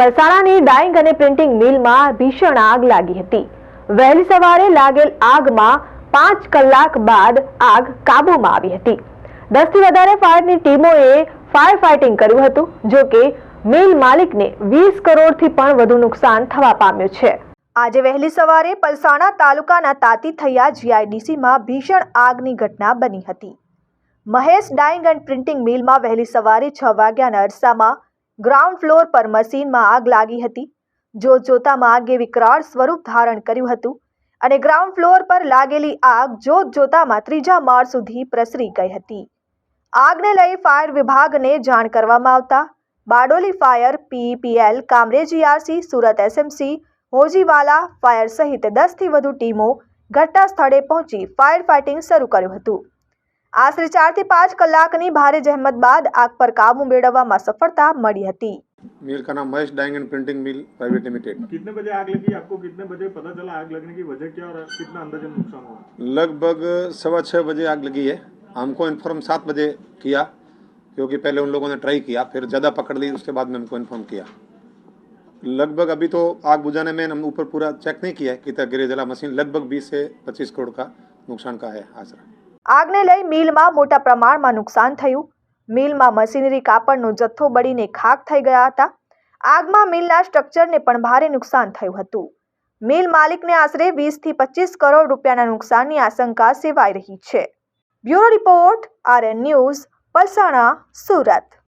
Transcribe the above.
પલસાણાની dying અને printing મિલમાં ભીષણ આગ લાગી હતી. વહેલી સવારે લાગેલ આગમાં પાંચ કલાક બાદ આગ કાબૂમાં આવી હતી. દસથી વધારે ફાયરની ટીમોએ ફાયર ફાઇટિંગ કર્યું હતું, જો કે મિલ માલિકને વીસ કરોડથી પણ વધુ નુકસાન થવા પામ્યું છે. આજે વહેલી સવારે પલસાણા તાલુકાના તાતી થયા જીઆઈડીસીમાં ભીષણ આગની ઘટના બની હતી. મહેશ ડાઇંગ એન્ડ પ્રિન્ટિંગ મિલમાં વહેલી સવારે છ વાગ્યાના અરસામાં ગ્રાઉન્ડ ફ્લોર પર મશીનમાં આગ લાગી હતી. જોત જોતામાં આગે વિકરાળ સ્વરૂપ ધારણ કર્યું હતું અને ગ્રાઉન્ડ ફ્લોર પર લાગેલી આગ જોત જોતામાં ત્રીજા માળ સુધી પ્રસરી ગઈ હતી. આગને લઈ ફાયર વિભાગને જાણ કરવામાં આવતા Bardoli fire PEPL Kamrej GRC Surat SMC, Hojiwala fire સહિત દસથી વધુ ટીમો ઘટના સ્થળે પહોંચી ફાયર ફાઇટિંગ શરૂ કર્યું હતું. આશરે ચારથી પાંચ કલાકની ભારે જહેમત બાદ આગ પર કાબુ મેળવવામાં સફળતા મળી હતી मिल का नाम Mahesh dyeing and printing mill private limited कितने बजे आग लगी आपको कितने बजे पता चला आग लगने की वजह क्या और कितना अंदाजन नुकसान हुआ लगभग सवा छः बजे आग लगी है हमको इन्फॉर्म सात बजे किया क्योंकि पहले उन लोगों ने ट्राई किया फिर ज़्यादा पकड़ ली उसके बाद में हमको इन्फॉर्म किया लगभग अभी तो आग बुझाने में हम ऊपर पूरा चेक नहीं किया है कितना गिरे जला मशीन लगभग बीस से पच्चीस करोड़ का नुकसान का है आसरा આગને લઈ મિલમાં મોટા પ્રમાણમાં નુકસાન થયું. મિલમાં મશીનરી કાપડનો જથ્થો બળીને ખાક થઈ ગયા હતા. આગમાં મિલના સ્ટ્રક્ચરને પણ ભારે નુકસાન થયું હતું. મિલ માલિકને આશરે વીસથી પચીસ કરોડ રૂપિયાના નુકસાનની આશંકા સેવાઈ રહી છે. Bureau report RN news, Palsana, Surat.